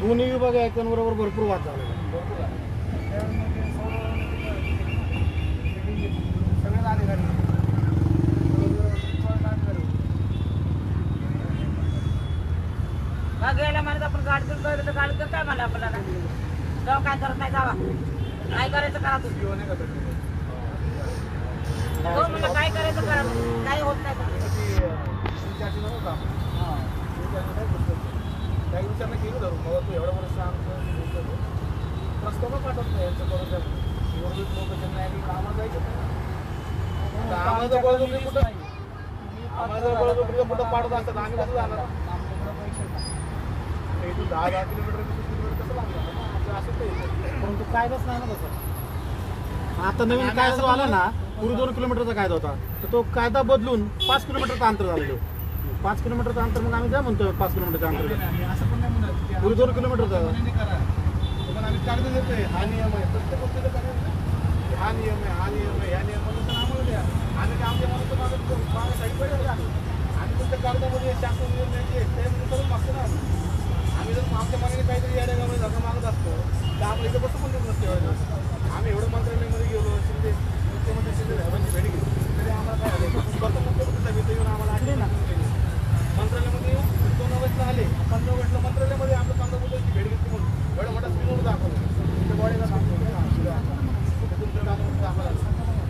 दोन्ही विभाग ऐकून भरपूर वाद सगळेच अधिकारी मग गेल्या म्हणत आपण गाडी तर गाडी काय म्हणलं आपल्याला जाऊ काय करत नाही जावा. काय करायचं करा तुम्ही. हो म्हणलं काय करायचं करा. काही होत नाही. काही विचारणा केली धरून बाबा तू एवढ्या वर्ष आमचं प्रस्ताव पाठवत नाही यांचं एवढं लोक आम्हाला जायचं नाही. आता आम्हाला कुठं आम्हाला कुठं असतात आम्ही कसं जाणार इथून दहा दहा किलोमीटर कसं लागणार असं परंतु कायदाच नाही ना तसं आता नवीन कायदा आला ना पूर्वी दोन किलोमीटरचा कायदा होता तर तो कायदा बदलून पाच किलोमीटरचा अंतर झालेलं पाच किलोमीटरचं अंतर मग आम्ही काय म्हणतो पाच किलोमीटरचं अंतर? आम्ही असं पण नाही म्हणत. की पूर्वी दोन किलोमीटरचा मनाने करा. पण आम्ही कागद देतोय हा नियम आहे. प्रत्येक गोष्टीचा कागद आहे. हा नियम आहे हा नियम आहे या नियमानुसार आम्हाला द्या. आम्ही काय आमच्या मनाचं मागत करू मागे साईड पाहिजे का आम्ही तुमच्या कागदामध्ये शासन नियम नाही जे त्यानुसार मागतो ना. आम्ही. आम्ही जर आमच्या मनाने काहीतरी या जगामध्ये धर्म मागत असतो तर आम्हाला इथं बसू पण नसते आम्ही एवढं मंत्रालयामध्ये गेलो शिंदे मुख्यमंत्री शिंदे साहेबांची भेट घेतली. तरी आम्हाला काय आलं स्वतः मुख्यमंत्री साहेब इथं येऊन आम्हाला आठवले ना. मंत्रालयामध्ये येऊन दोन ऑगस्टला आले पंधरा ऑगस्टला मंत्रालयामध्ये आपलं पंधरा मुद्द्याची भेट घेतली म्हणून एवढा मोठा स्क्रीनवर दाखवलं त्या बॉडीला तुमचं काम दाखवलं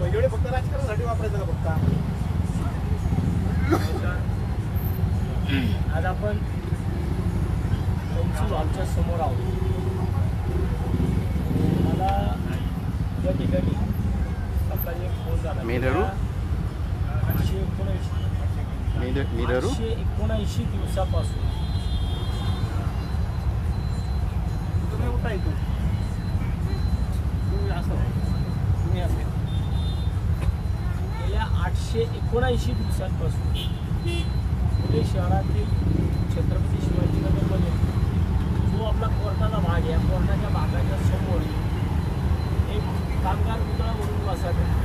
एवढे फक्त राजकारणासाठी वापरायचं का फक्त आज आपण त्यांची आमच्यासमोर आहोत मला या ठिकाणी सकाळी एक फोन झाला मेलेरू? आठशे एकोणऐंशी मिररू आठशे एकोणऐंशी दिवसापासून तुम्ही उठा इथून तुम्ही असं तुम्ही असे गेल्या आठशे एकोणऐंशी दिवसांपासून पुणे शहरातील छत्रपती शिवाजीनगरमध्ये जो आपला कोर्टाचा भाग आहे या कोर्टाच्या भागाच्या समोर एक कामगार पुतळा म्हणून वसाहत आहे.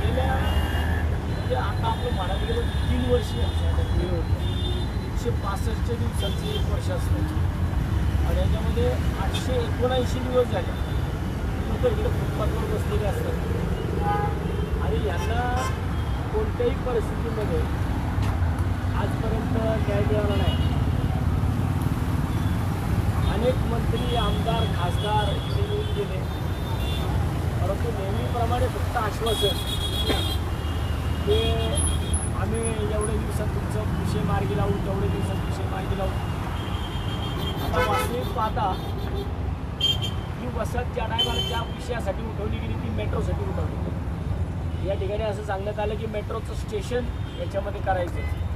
गेल्या म्हणजे आता आपलं म्हणायला गेलं तर तीन वर्ष एकशे पासष्टच्या दिवसाचे एक वर्ष असण्याची आणि याच्यामध्ये आठशे एकोणऐंशी दिवस झाले. लोक इकडे फुटपाथवर बसलेले असतात. आणि यांना कोणत्याही परिस्थितीमध्ये आजपर्यंत न्याय मिळाला नाही. अनेक मंत्री आमदार खासदार इथे येऊन गेले. परंतु नेहमीप्रमाणे फक्त आश्वासन. ते आम्ही एवढे दिवसात तुमचं विषय मार्गी लावू तेवढे दिवसात विषय मार्गी लावू. आता वास्तविक पाहता वसत ज्या टायमाला ज्या विषयासाठी उठवली गेली ती मेट्रोसाठी उठवली या ठिकाणी असं सांगण्यात आलं की मेट्रोचं स्टेशन याच्यामध्ये करायचं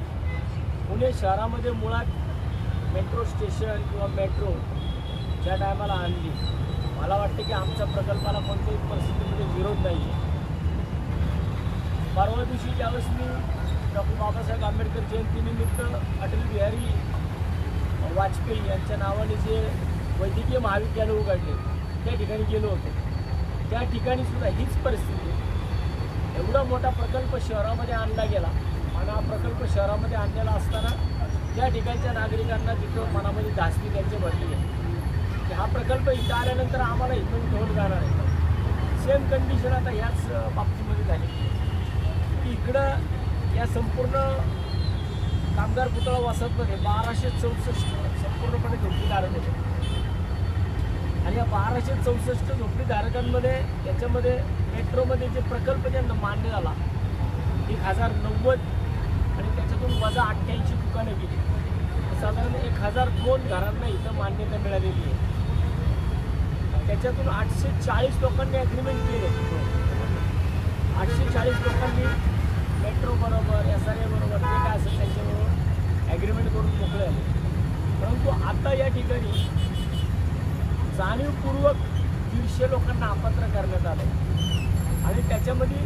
पुणे शहरामध्ये मुळात मेट्रो स्टेशन किंवा मेट्रो ज्या टायमाला आणली मला वाटतं की आमच्या प्रकल्पाला कोणत्याही परिस्थितीमध्ये विरोध नाही आहे परवा दिवशी ज्यावेळेस मी डॉक्टर बाबासाहेब आंबेडकर जयंतीनिमित्त अटल बिहारी वाजपेयी यांच्या नावाने जे वैद्यकीय महाविद्यालय उघडले त्या ठिकाणी गेलो होतो. त्या ठिकाणी सुद्धा हीच परिस्थिती एवढा मोठा प्रकल्प शहरामध्ये आणला गेला आणि हा प्रकल्प शहरामध्ये आणलेला असताना त्या ठिकाणच्या नागरिकांना तिथं मनामध्ये धास्ती त्यांचे भरली आहे की हा प्रकल्प इथं आल्यानंतर आम्हाला इथून उठवून जाणार आहे. सेम कंडिशन आता ह्याच बाबतीमध्ये झाली. की इकडं या संपूर्ण कामगार पुतळा वसाहतमध्ये बाराशे चौसष्ट संपूर्णपणे झोपडीधारक होते आणि या बाराशे चौसष्ट झोपडीधारकांमध्ये याच्यामध्ये मेट्रोमध्ये जे प्रकल्प ज्यांना मान्य झाला एक हजार नव्वद आणि त्याच्यातून वजा अठ्ठ्याऐंशी दुकानं गेली. साधारण एक हजार दोन घरांना इथं मान्यता मिळालेली आहे. त्याच्यातून आठशे चाळीस लोकांनी ॲग्रीमेंट केले. आठशे चाळीस लोकांनी मेट्रो बरोबर एस आर ए बरोबर जे काय असेल त्यांच्याबरोबर ॲग्रीमेंट करून मोकळे आले परंतु आता या ठिकाणी जाणीवपूर्वक दीडशे लोकांना अपात्र करण्यात आलं आणि त्याच्यामध्ये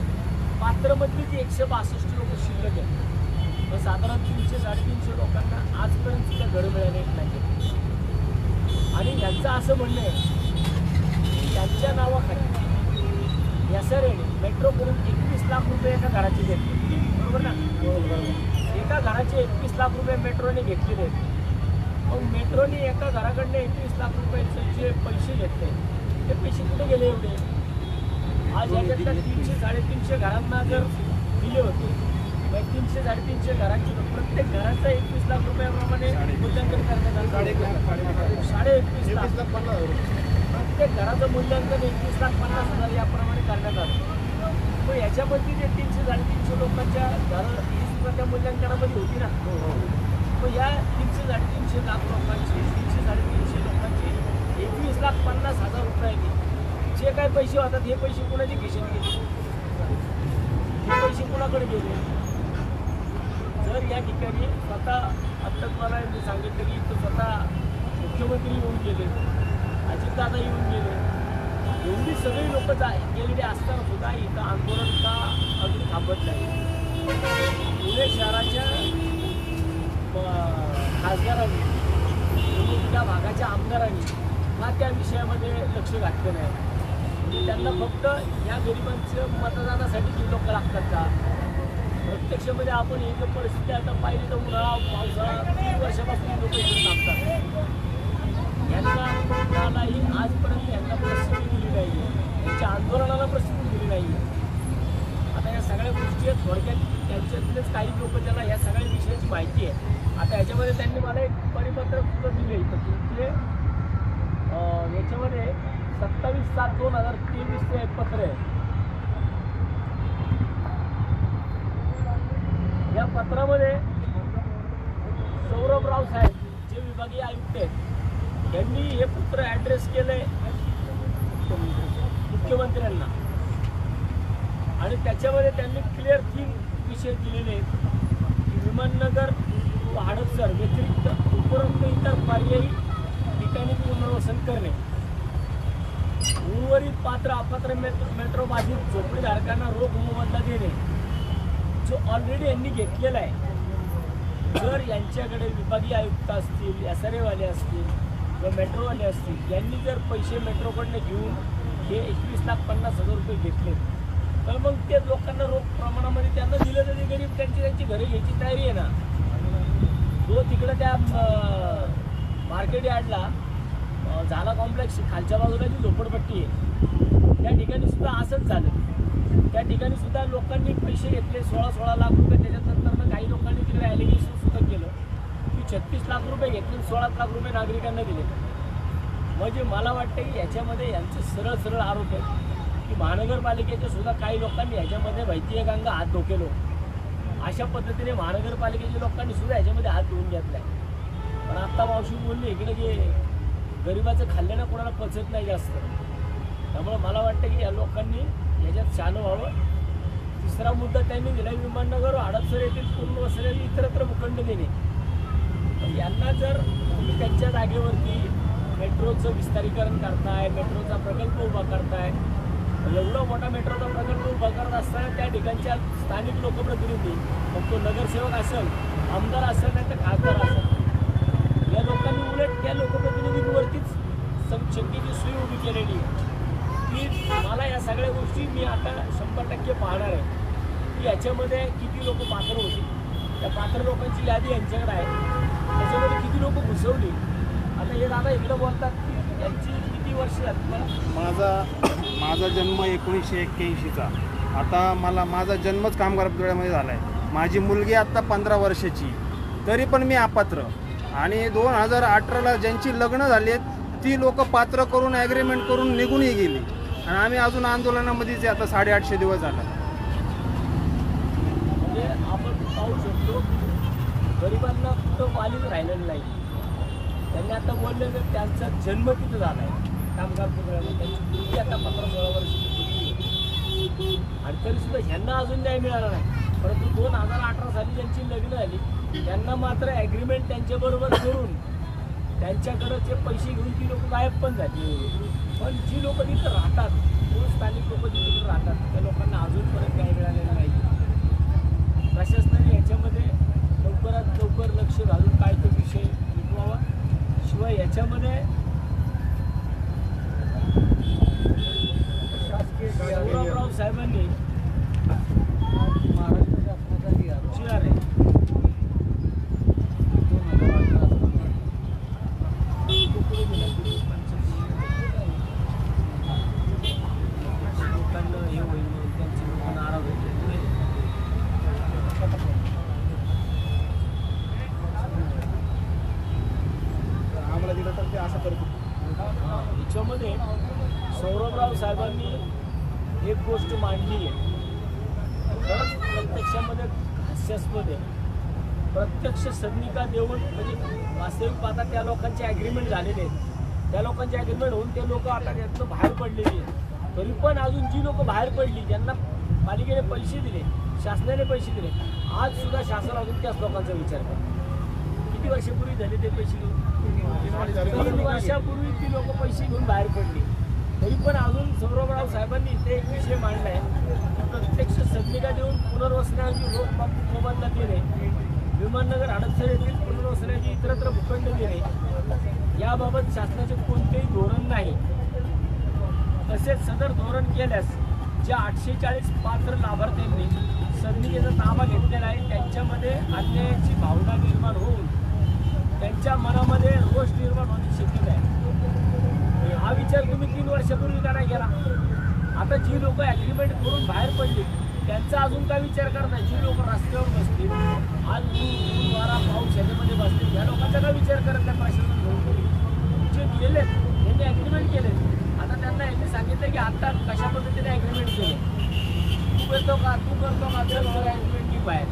पात्रमधली ती एकशे बासष्ट लोक शिल्लक आहेत. तर साधारण तीनशे साडेतीनशे लोकांना आजपर्यंत सुद्धा घर मिळाले नाही आणि यांचं असं म्हणणं आहे की त्यांच्या नावाखाली एस आर एने मेट्रो एकवीस लाख रुपये एका घराचे घेतले. बरोबर ना? एका घराचे एकवीस लाख रुपये मेट्रोने घेतलेले आहेत. मेट्रोने एका घराकडनं एकवीस लाख रुपयाचे जे पैसे घेतले ते पैसे कुठे गेले एवढे? आज याच्यातल्या तीनशे साडेतीनशे घरांना जर दिले होते मग तीनशे साडेतीनशे घरांची प्रत्येक घराचा एकवीस लाख रुपयाप्रमाणे मूल्यांकन करण्यात आलं. साडे एकवीस लाख पन्नास. प्रत्येक घराचं मूल्यांकन एकवीस लाख पन्नास हजार याप्रमाणे करण्यात आलं. मग याच्यामध्ये जे तीनशे साडेतीनशे लोकांच्या घरं ही त्या मूल्यांकनामध्ये होती ना? मग या तीनशे साडेतीनशे लाख लोकांची तीनशे साडेतीनशे लोकांचे एकवीस लाख पन्नास हजार रुपयांनी जे काय पैसे होतात हे पैसे कुणाची खिशात गेले? हे पैसे कुणाकडे गेले? जर या ठिकाणी स्वतः आत्ताच मला मी सांगितलं की तो स्वतः मुख्यमंत्री येऊन गेले अजितदादा येऊन गेले एवढी सगळी लोक जा गेलेली असताना सुद्धा इथं आंदोलन का अजून थांबत नाही? पुणे शहराच्या खासदारांनी त्या भागाच्या आमदारांनी हा त्या विषयामध्ये लक्ष घातलं नाही त्यांना फक्त या गरिबांचं मतदानासाठी जी लोक लागतात का? प्रत्यक्षमध्ये आपण ही जर परिस्थिती आता पाहिली तर उन्हाळा पावसाळा तीन वर्षापासून लोक इथे थांबतात. यांना कोणालाही आजपर्यंत यांना प्रसिद्धी दिली नाही त्यांच्या आंदोलनाला प्रसिद्धी दिली नाही आता या सगळ्या गोष्टी आहेत. थोडक्यात त्यांच्यातलेच काही लोक त्यांना या सगळ्या विषयाची माहिती आहे. आता याच्यामध्ये त्यांनी मला एक परिपत्रक सुद्धा दिले तर तुमचे याच्यामध्ये सत्तावीस सात दोन हजार तेवीसचं एक पत्र आहे. या पत्रामध्ये सौरभराव साहेब जे विभागीय आयुक्त आहेत त्यांनी हे पत्र ॲड्रेस केलंय मुख्यमंत्र्यांना. आणि त्याच्यामध्ये त्यांनी क्लिअर तीन विषय दिलेले आहेत विमाननगर व हडपसर व्यतिरिक्त उपरोक्त इतर पर्यायी ठिकाणी पुनर्वसन करणे. उर्वरित पात्र अपात्र मेट्रो मेट्रो बाधित झोपडीधारकांना रोख मोबदला देणे. जो ऑलरेडी यांनी घेतलेला आहे. जर यांच्याकडे विभागीय आयुक्त असतील एस आर एवाले असतील किंवा मेट्रोवाले असतील यांनी जर पैसे मेट्रोकडनं घेऊन हे एकवीस लाख पन्नास हजार रुपये घेतले तर मग ते लोकांना रोख प्रमाणामध्ये त्यांना दिलं तरी गरीब त्यांची त्यांची घरे घ्यायची तयारी आहे ना. तो तिकडं त्या मार्केट यार्डला झाला कॉम्प्लेक्स खालच्या बाजूला जी झोपडपट्टी आहे त्या ठिकाणी सुद्धा असंच झालं. त्या ठिकाणी सुद्धा लोकांनी पैसे घेतले सोळा सोळा लाख रुपये त्याच्यानंतर काही लोकांनी तिकडे ॲलिगेशन सुद्धा केलं. की छत्तीस लाख रुपये घेतले सोळा लाख रुपये नागरिकांना दिले. म्हणजे मला वाटतं की याच्यामध्ये यांचे सरळ सरळ आरोप आहेत की महानगरपालिकेच्या सुद्धा काही लोकांनी ह्याच्यामध्ये माहिती आहे हात धोकेलो. अशा पद्धतीने महानगरपालिकेच्या लोकांनी सुद्धा ह्याच्यामध्ये हात धुवून घेतलाय. पण आत्ता मावशी बोलली इकडे जे गरिबाचं खाल्ल्यानं कोणाला पचत नाही जास्त. त्यामुळे मला वाटतं की या लोकांनी याच्यात शान व्हावं. तिसरा मुद्दा त्यांनी दिला विमाननगर व हडपसर येथील पूर्ण वसलेली इतरत्र भूखंड देणे पण यांना जर तुम्ही त्यांच्या जागेवरती मेट्रोचं विस्तारीकरण करताय मेट्रोचा प्रकल्प उभा करताय एवढा मोठा मेट्रोचा प्रकल्प करत असताना त्या ठिकाणच्या स्थानिक लोकप्रतिनिधी मग तो नगरसेवक असेल आमदार असेल नाही तर खासदार असेल या लोकांनी उलट त्या लोकप्रतिनिधींवरतीच संशंकेची सुई उभी केलेली आहे. की मला या सगळ्या गोष्टी मी आता शंभर टक्के पाहणार आहे. की याच्यामध्ये किती लोक पात्र होती. त्या पात्र लोकांची यादी यांच्याकडे आहे. त्याच्यामध्ये किती लोक घुसवली. आता हे दादा इकडं बोलतात की यांची किती वर्ष झाली? तुम्हाला माझा माझा जन्म एकोणीसशे एक्क्याऐंशीचा. आता मला माझा जन्मच कामगार पुतळ्यामध्ये झाला आहे माझी मुलगी आत्ता पंधरा वर्षाची. तरी पण मी अपात्र. आणि दोन हजार अठराला ज्यांची लग्न झाली आहेत ती लोक पात्र करून ॲग्रीमेंट करून निघूनही गेली. आणि आम्ही अजून आंदोलनामध्येच आता साडेआठशे दिवस झाला. म्हणजे आपण पाहू शकतो गरिबांना कुठं वालीच राहिलेलं नाही. त्यांनी आता बोलले तर त्यांचा जन्म तिथं झाला आहे कामगार पुतळ्यामध्ये त्यांची आता पंधरा सोळा आणि तरी सुद्धा ह्यांना अजून न्याय मिळाला नाही. परंतु दोन हजार अठरा साली ज्यांची लग्न झाली त्यांना मात्र ॲग्रीमेंट त्यांच्याबरोबर करून त्यांच्याकडं जे पैसे घेऊन ती लोक गायब पण झाली. पण जी लोक तिथं राहतात मूळ स्थानिक लोक जी तिथं राहतात त्या लोकांना अजूनपर्यंत न्याय मिळालेला नाही. प्रशासनाने याच्यामध्ये लवकरात लवकर लक्ष घालून काय तो विषय मिटवावा शिवाय याच्यामध्ये Around 70. Eh? त्या लोकांची अग्रीमेंट होऊन ते लोक आता त्यातनं बाहेर पडलेली आहेत. तरी पण अजून जी लोक बाहेर पडली ज्यांना पालिकेने पैसे दिले शासनाने पैसे दिले आज सुद्धा शासन अजून त्याच लोकांचा विचार करतो किती वर्षापूर्वी झाले ते पैसे घेऊन दोन वर्षापूर्वी ती लोक पैसे घेऊन बाहेर पडली. तरी पण अजून सौरभराव साहेबांनी इथे एक विषय मांडला आहे प्रत्यक्ष संधिका देऊन पुनर्वसनाची रोख मोबदला देणे विमाननगर हडपसर येथील पुनर्वसनाची इतरत्र भूखंड दिले. याबाबत शासनाचे कोणतेही धोरण नाही. तसेच सदर धोरण केल्यास ज्या आठशे चाळीस पात्र लाभार्थ्यांनी सदनिकेचा ताबा घेतलेला आहे त्यांच्यामध्ये अन्यायाची भावना निर्माण होऊन त्यांच्या मनामध्ये रोष निर्माण होण्याची शक्यता आहे. हा विचार तुम्ही तीन वर्षापूर्वी का नाही केला? आता जी लोक ॲग्रीमेंट करून बाहेर पडली त्यांचा अजून काय विचार करताय? जी लोक रस्त्यावर बसतील आज ऊन, वारा पाऊस याच्यामध्ये बसतील या लोकांचा काय विचार करत नाही प्रशासन? केले त्यांनी ॲग्रीमेंट केले. आता त्यांना यांनी सांगितलं की आत्ता कशा पद्धतीने ॲग्रीमेंट केले. तू करतो का? तू करतो का? तर कर ॲग्रीमेंट की बाहेर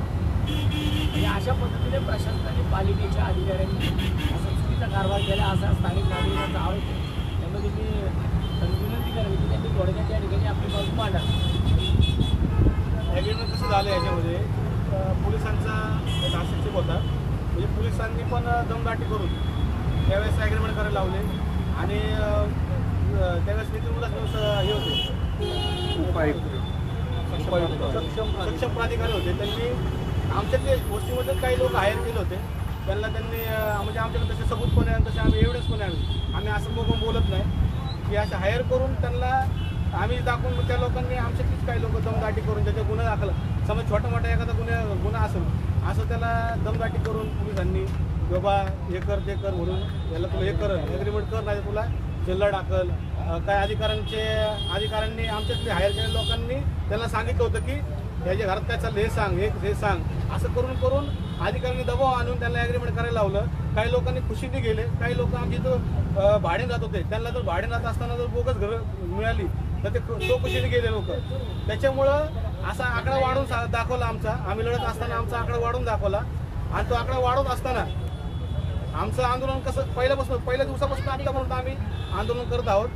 म्हणजे अशा पद्धतीने प्रशासनाने पालिकेच्या अधिकाऱ्यांनी असा चुकीचा कारभार केला. असा स्थानिक नागरिकांचा आरोप आहे. त्यामध्ये मी विनंती करावी की त्यांनी थोडक्यात त्या ठिकाणी आपली बाजू मांडा ॲग्रीमेंट कसं झालं याच्यामध्ये. पोलिसांचा एक होता. म्हणजे पोलिसांनी पण दमदाटी करून त्यावेळेस ॲग्रीमेंट करायला लावले. आणि त्यावेळेस नितीन उदास हे होते. सक्षम सक्षम प्राधिकारी होते. त्यांनी आमच्यातले गोष्टीमध्ये काही लोक हायर केले होते. त्यांना त्यांनी म्हणजे आमच्याकडे तसे सबूत पण आहे तसे आम्ही एव्हिडन्स पण आहे आम्ही असं बघून बोलत नाही. की असं हायर करून त्यांना आम्ही दाखवून त्या लोकांनी आमच्यातलीच काही लोक दमदाटी करून त्याच्या गुन्हा दाखल. समज छोटा मोठा एखादा गुन्हा गुन्हा असेल असं त्याला दमदाटी करून पोलिसांनी बाबा हे कर ते कर म्हणून याला तुला हे कर ॲग्रीमेंट कर नाही तुला जिल्हा टाकल काय अधिकाऱ्यांचे अधिकाऱ्यांनी आमच्यातले हायर केलेल्या लोकांनी त्यांना सांगितलं होतं की याच्या घरात काय चाललं हे सांग हे हे सांग. असं करून करून अधिकाऱ्यांनी दबाव आणून त्यांना ॲग्रीमेंट करायला लावलं. काही लोकांनी खुशीने गेले काही लोक आमच्या इथं भाडे जात होते. त्यांना जर भाडे जात असताना जर बोगस घरं मिळाली तर ते तो खुशीने गेले लोक. त्याच्यामुळं असा आकडा वाढून सा- दाखवला आमचा. आम्ही लढत असताना आमचा आकडा वाढून दाखवला. आणि तो आकडा वाढवत असताना आमचं आंदोलन कसं पहिल्यापासून पहिल्या दिवसापासून आतापर्यंत आम्ही आंदोलन करत आहोत.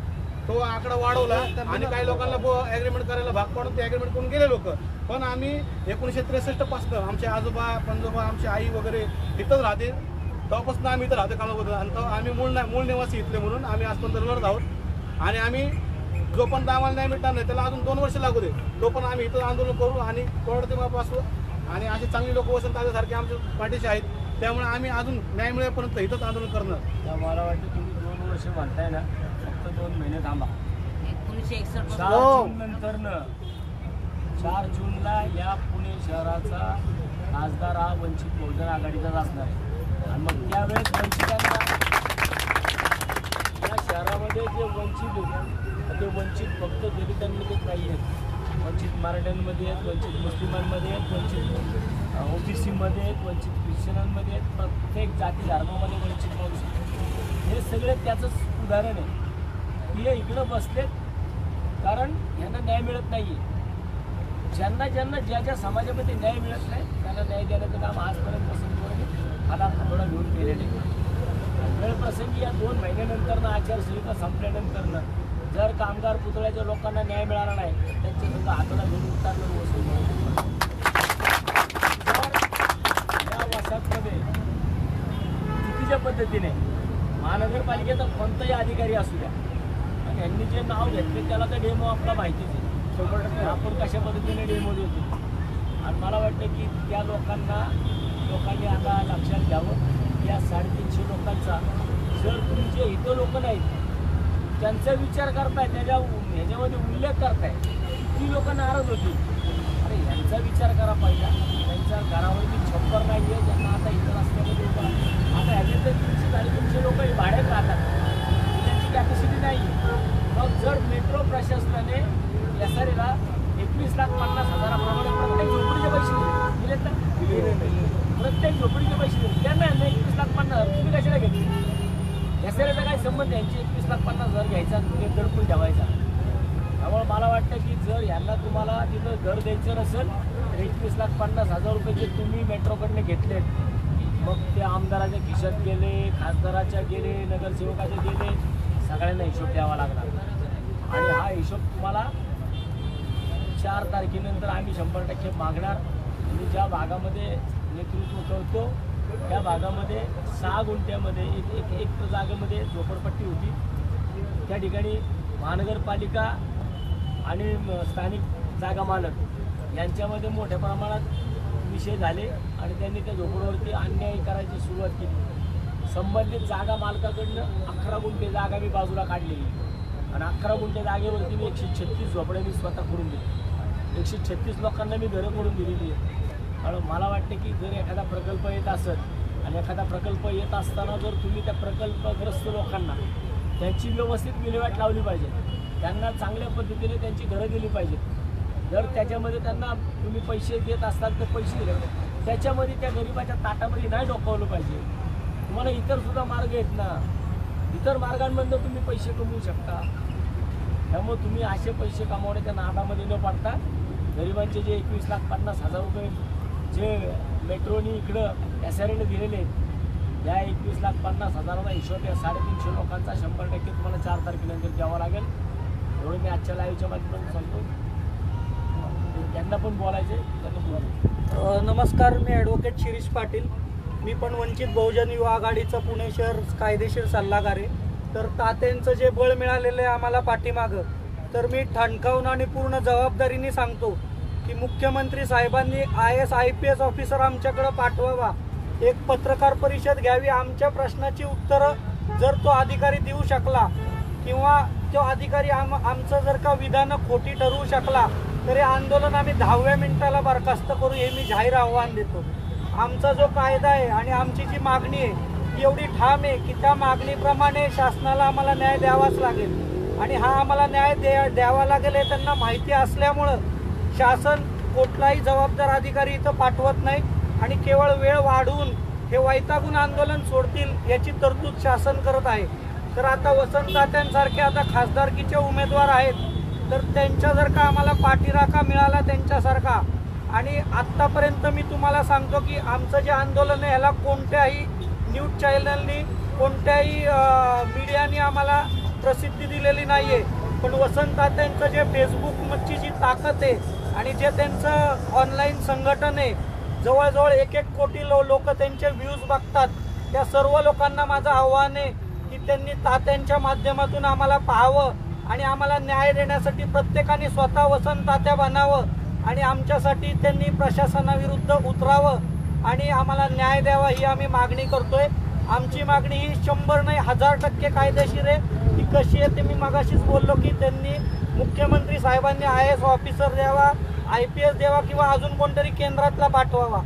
तो आकडा वाढवला आणि काही लोकांना ॲग्रीमेंट करायला भाग पाडून ते ॲग्रीमेंट करून गेले लोक. पण आम्ही एकोणीसशे त्रेसष्टपासून आमचे आजोबा पंजोबा आमची आई वगैरे इथंच राहते. तेव्हापासून आम्ही इथं राहतो कामाबद्दल. आणि तेव्हा आम्ही मूळ ना मूळ निवासी इथले म्हणून आम्ही आजपर्यंत लढत आहोत आणि आम्ही जोपर्यंत आम्हाला न्याय मिळणार नाही त्याला अजून दोन वर्ष लागू दे. तोपर्यंत आम्ही इथं आंदोलन करू आणि असू आणि असे चांगली लोक वसंत सारखे आमच्या पाठीचे आहेत. त्यामुळे आम्ही अजून न्याय मिळेपर्यंत इथंच आंदोलन करणार. मला वाटतं तुम्ही दोन वर्ष म्हणताय ना फक्त दोन महिने थांबा. एकोणीसशे एकसष्ट चार. जून नंतरनं चार जूनला या पुणे शहराचा खासदार हा वंचित बहुजन आघाडीचाच असणार आहे. आणि मग त्यावेळेस वंचितांना या शहरामध्ये जे वंचित होते ते वंचित फक्त दलितांमध्येच नाही आहेत वंचित मराठ्यांमध्ये आहेत वंचित मुस्लिमांमध्ये आहेत वंचित ओबीसीमध्ये आहेत वंचित क्रिश्चनांमध्ये आहेत प्रत्येक जाती धर्मामध्ये वंचित माणूस हे सगळे त्याचंच उदाहरण आहे. हे इकडं बसलेत कारण यांना न्याय मिळत नाही ज्यांना ज्यांना ज्या ज्या समाजामध्ये न्याय मिळत नाही त्यांना न्याय देण्याचं काम आजपर्यंत संपूर्ण हातात थोडा घेऊन केलेले वेळ प्रसंगी या दोन महिन्यानंतर आचारसंहिता संपल्यानंतर जर कामगार पुतळ्याच्या लोकांना न्याय मिळाला नाही त्यांच्यासुद्धा त्यांच्या सुद्धा हाताला घेऊन उतारलं वसूल जर या चुकीच्या पद्धतीने. महानगरपालिकेचा कोणताही अधिकारी असू द्या. आणि यांनी जे नाव घेतले त्याला तर डेमो आपला माहितीच आहे. शंभर टक्के आपण कशा पद्धतीने डेमो देतो. आणि मला वाटतं की त्या लोकांना लोकांनी आता लक्षात घ्यावं या साडेतीनशे लोकांचा जर तुमचे इथं लोक नाहीत त्यांचा विचार करताय त्याच्या ह्याच्यामध्ये उल्लेख करताय ती लोक नाराज होती अरे यांचा विचार करा पाहिजे त्यांच्या घरावरती छप्पर नाही आहे ज्यांना आता इथं रस्त्यामध्ये उभं. आता ह्याचे तर तीनशे साडेतीनशे लोक भाड्यात राहतात. त्यांची कॅपॅसिटी नाही आहे मग जर मेट्रो प्रशासनाने एस आर एला एकवीस लाख पन्नास हजाराप्रमाणे प्रत्येक झोपडीचे पैसे दिले. नाही. प्रत्येक झोपडीचे पैसे दिले. त्यांना यांना एकवीस लाख पन्नास हजार. तुम्ही कशाला घेतले? एस आर एचा काय संबंध? यांची एकवीस लाख पन्नास हजार घ्यायचा तुम्ही दडपून ठेवायचा. त्यामुळे मला वाटतं की जर यांना तुम्हाला तिथं घर द्यायचं नसेल तर एकवीस लाख पन्नास हजार रुपये जे तुम्ही मेट्रोकडनं घेतलेत मग ते आमदाराच्या खिशात गेले खासदाराच्या गेले नगरसेवकाच्या गेले सगळ्यांना हिशोब द्यावा लागणार आणि हा हिशोब तुम्हाला चार तारखेनंतर आम्ही शंभर टक्के मागणार. मी ज्या भागामध्ये नेतृत्व करतो त्या भागामध्ये सहा गुंठ्यामध्ये एक एक एक जागेमध्ये झोपडपट्टी होती. त्या ठिकाणी महानगरपालिका आणि स्थानिक जागा मालक यांच्यामध्ये मोठ्या प्रमाणात विषय झाले आणि त्यांनी त्या झोपड्यावरती अन्याय करायची सुरुवात केली. संबंधित जागा मालकाकडनं अकरा गुंठे जागा मी बाजूला काढलेली. आणि अकरा गुंठे जागेवरती मी एकशे छत्तीस झोपड्या मी स्वतः करून दिली. एकशे छत्तीस लोकांना मी घरं करून दिलेली आहे कारण मला वाटतं की जर एखादा प्रकल्प येत असत आणि एखादा प्रकल्प येत असताना जर तुम्ही त्या प्रकल्पग्रस्त लोकांना त्यांची व्यवस्थित विल्हेवाट लावली पाहिजे त्यांना चांगल्या पद्धतीने त्यांची घरं दिली पाहिजेत जर त्याच्यामध्ये त्यांना तुम्ही पैसे देत असाल तर पैसे दिले त्याच्यामध्ये त्या गरिबाच्या ताटामध्ये नाही डोकावलं पाहिजे. तुम्हाला इतर सुद्धा मार्ग आहेत ना. इतर मार्गांमधनं तुम्ही पैसे कमवू शकता. त्यामुळे तुम्ही असे पैसे कमावण्याच्या नादामध्ये न पडता गरिबांचे जे एकवीस लाख पन्नास हजार रुपये जे मेट्रोनी इकडं एस आर दिलेले आहेत या एकवीस लाख पन्नास हजाराचा हिशोब या साडेतीनशे लोकांचा शंभर टक्के तुम्हाला चार तारखेनंतर द्यावा लागेल. एवढं मी आजच्या लाईव्हच्या माध्यमातून सांगतो. त्यांना पण बोलायचे त्यांना बोलायचं नमस्कार मी ॲडव्होकेट शिरीष पाटील. मी पण वंचित बहुजन युवा आघाडीचा पुणे शहर कायदेशीर सल्लागार आहे. तर तात्यांचं जे बळ मिळालेलं आहे आम्हाला पाठीमागं तर मी ठणकावून आणि पूर्ण जबाबदारीने सांगतो की मुख्यमंत्री साहेबांनी I S I P S officer आमच्याकडं पाठवावा. एक पत्रकार परिषद घ्यावी. आमच्या प्रश्नाची उत्तरं जर तो अधिकारी देऊ शकला किंवा तो अधिकारी आम आमचं जर का विधानं खोटी ठरवू शकला तरी आंदोलन आम्ही दहाव्या मिनिटाला बरखास्त करू हे मी जाहीर आव्हान देतो. आमचा जो कायदा आहे आणि आमची जी मागणी आहे ती एवढी ठाम आहे की त्या मागणीप्रमाणे शासनाला आम्हाला न्याय द्यावाच लागेल. आणि हा आम्हाला न्याय द्या द्यावा लागेल हे त्यांना माहिती असल्यामुळं शासन कुठलाही जबाबदार अधिकारी इथं पाठवत नाही आणि केवळ वेळ वाढवून हे वैतागून आंदोलन सोडतील याची तरतूद शासन करत आहे. तर आता वसंत तात्यांसारखे आता खासदारकीचे उमेदवार आहेत तर त्यांच्या जर का आम्हाला पाठीराखा मिळाला त्यांच्यासारखा आणि आत्तापर्यंत मी तुम्हाला सांगतो की आमचं जे आंदोलन आहे ह्याला कोणत्याही न्यूज चॅनलनी कोणत्याही मीडियानी आम्हाला प्रसिद्धी दिलेली नाही आहे पण वसंतात्यांचं जे फेसबुकची जी ताकद आहे आणि जे त्यांचं ऑनलाईन संघटन आहे जवळजवळ एक एक कोटी लो लोक त्यांचे व्ह्यूज बघतात. त्या सर्व लोकांना माझं आव्हान आहे की त्यांनी तात्यांच्या माध्यमातून आम्हाला पाहावं आणि आम्हाला न्याय देण्यासाठी प्रत्येकाने स्वतः वसंत तात्या बनावं आणि आमच्यासाठी त्यांनी प्रशासनाविरुद्ध उतरावं आणि आम्हाला न्याय द्यावा ही आम्ही मागणी करतोय. आमची मागणी ही शंभर नाही हजार टक्के कायदेशीर आहे. ती कशी आहे ते मी मगाशीच बोललो की त्यांनी मुख्यमंत्री साहेबांनी आय एस ऑफिसर द्यावा आय पी एस द्यावा किंवा अजून कोणतरी केंद्रातला पाठवावा.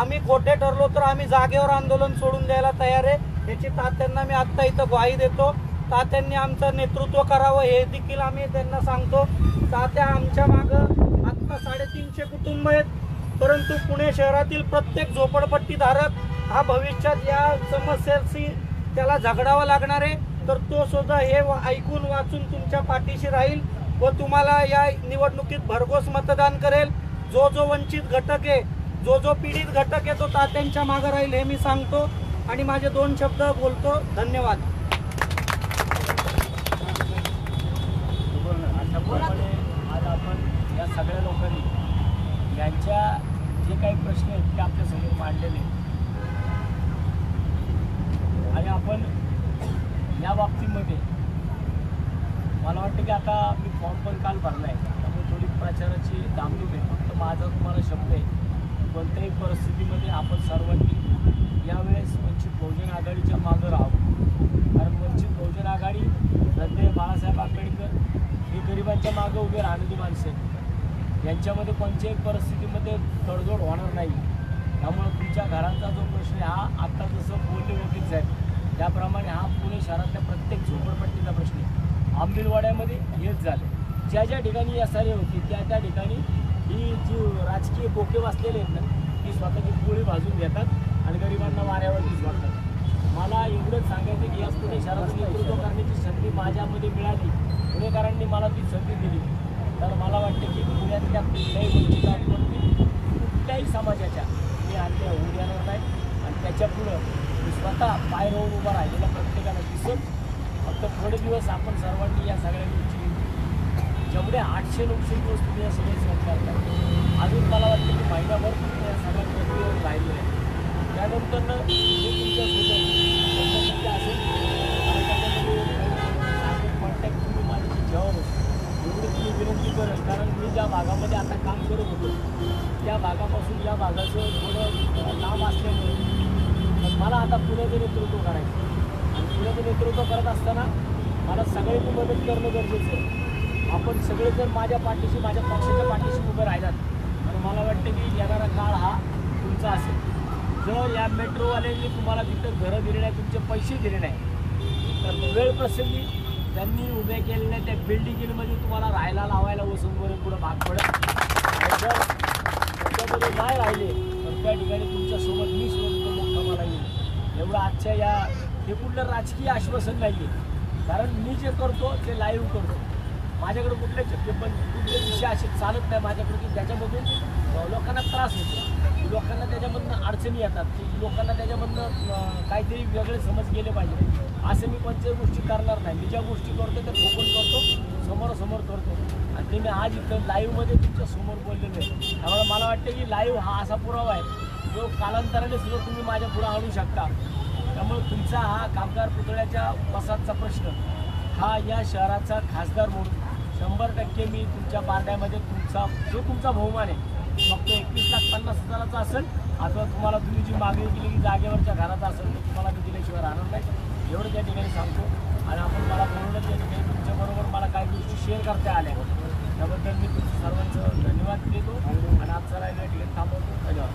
आम्ही खोटे ठरलो तर आम्ही जागेवर आंदोलन सोडून द्यायला तयार आहे. याची तात्यांना मी आत्ता इथं ग्वाही देतो. तात्यांनी आमचं नेतृत्व करावं हे देखील आम्ही त्यांना सांगतो. तात्या आमच्या मागं आत्ता साडेतीनशे कुटुंब आहेत परंतु पुणे शहरातील प्रत्येक झोपडपट्टीधारक हा भविष्यात या समस्याशी त्याला झगडावं लागणार आहे. तर तो सुद्धा हे ऐकून वाचून तुमच्या पाठीशी राहील व तुम्हाला या निवडणुकीत भरघोस मतदान करेल. जो जो वंचित घटक आहे जो जो पीडित घटक आहे तो तात्यांच्या मागं राहील हे मी सांगतो. आणि माझे दोन शब्द बोलतो. धन्यवाद आणलेले आणि आपण या बाबतीमध्ये मला वाटतं की आता मी फॉर्म पण काल भरला आहे त्यामुळे थोडी प्रचाराची धामधूम आहे. फक्त माझा तुम्हाला शब्द आहे. कोणत्याही परिस्थितीमध्ये आपण सर्वांनी यावेळेस वंचित बहुजन आघाडीच्या मागं राहावं. कारण वंचित बहुजन आघाडी श्रद्धेय बाळासाहेब आंबेडकर हे गरिबांच्या मागं उभे राहणारी माणसं आहेत. यांच्यामध्ये कोणत्याही परिस्थितीमध्ये तडजोड होणार नाही. त्यामुळं तुमच्या घरांचा जो प्रश्न आहे हा आत्ता जसं बोलले वकील साहेब त्याप्रमाणे हा पुणे शहरातल्या प्रत्येक झोपडपट्टीचा प्रश्न आहे. आंबिलवाड्यामध्ये हेच झालं ज्या ज्या ठिकाणी या सारे होती त्या त्या ठिकाणी ही जी राजकीय बोके वाचलेले आहेत ना ती स्वतःची पोळी भाजून घेतात आणि गरिबांना वाऱ्यावरती सोडतात. मला एवढंच सांगायचं की या पुणे शहराचं नेतृत्व करण्याची संधी माझ्यामध्ये मिळाली. पुणेकरांनी मला ती संधी दिली. तर मला वाटतं की पुण्यातल्या कुठल्याही वंचितांवरती कुठल्याही समाजाच्या मी आणल्या होऊ देणार नाही. आणि त्याच्या पुढं मी स्वतः पाय रोवून उभा राहिलेला प्रत्येकाला दिसत फक्त थोडे दिवस आपण सर्वांनी या सगळ्या गोष्टी जेवढे आठशे नऊशे दिवस तुम्ही या सगळे सहन करता अजून मला वाटतं की महिनाभर तुम्ही या सगळ्या प्रक्रियेवर राहिले आहे त्यानंतर मी तुमच्यासोबत असेल कॉन्टॅक्ट तुम्ही माझ्याशी जेव्हा एवढी तुम्ही विनंती करत कारण मी ज्या भागामध्ये आता काम करत होतो त्या भागापासून या भागाचं थोडं नाम लांब असल्यामुळे मला आता पुण्याचं नेतृत्व करायचं आणि पुण्याचं नेतृत्व करत असताना मला सगळ्यांनी मदत करणं गरजेचं आहे. आपण सगळे जर माझ्या पाठीशी माझ्या पक्षाच्या पाठीशी उभे राहिलात तर मला वाटतं की येणारा काळ हा तुमचा असेल. जर या मेट्रोवाल्यांनी तुम्हाला तिथं घरं दिले नाही तुमचे पैसे दिले नाही तर वेळ प्रसंगी त्यांनी उभे केलेल्या त्या बिल्डिंगमध्ये तुम्हाला राहायला लावायला वसून वरून पुढं भाग पडत. जर त्याच्यामध्ये नाही राहिले तर त्या ठिकाणी तुमच्यासोबत मी सोबत मोठा येईल. एवढं आजच्या या हे कुठलं राजकीय आश्वासन नाही आहे कारण मी जे करतो ते लाईव्ह करतो. माझ्याकडे कुठले चक्के पण कुठले विषय असे चालत नाही माझ्याकडे की त्याच्यामधून लोकांना त्रास होतो. लोकांना त्याच्यामधनं अडचणी येतात की लोकांना त्याच्यामधनं काहीतरी वेगळे समज गेले पाहिजे. असं मी कोणत्याही गोष्टी करणार नाही. मी ज्या गोष्टी करतो त्या ठोकून करतो समोरासमोर करतो. आणि ते मी आज इथं लाईव्हमध्ये तुमच्यासमोर बोललेलो आहे. त्यामुळे मला वाटतं की लाईव्ह हा असा पुरावा आहे. जो कालांतराने सुद्धा तुम्ही माझ्या पुढे आणू शकता. त्यामुळे तुमचा हा कामगार पुतळ्याच्या वसाहतचा प्रश्न हा या शहराचा खासदार म्हणून शंभर टक्के मी तुमच्या पारड्यामध्ये तुमचा जो तुमचा बहुमान आहे मग एकतीस लाख पन्नास हजाराचा असेल अथवा तुम्हाला तुम्ही जी मागणी केली की जागेवरच्या घराचा असेल तर तुम्हाला मी दिल्याशिवाय राहणार नाही. एवढं त्या ठिकाणी सांगतो. आणि आपण मला बोलणं त्या ठिकाणी तुमच्याबरोबर मला काही गोष्टी शेअर करता आल्या. त्याबद्दल मी तुमचं सर्वांचं धन्यवाद देतो. आणि आजचा सरायला ठिकाणी थांबवतो. धन्यवाद.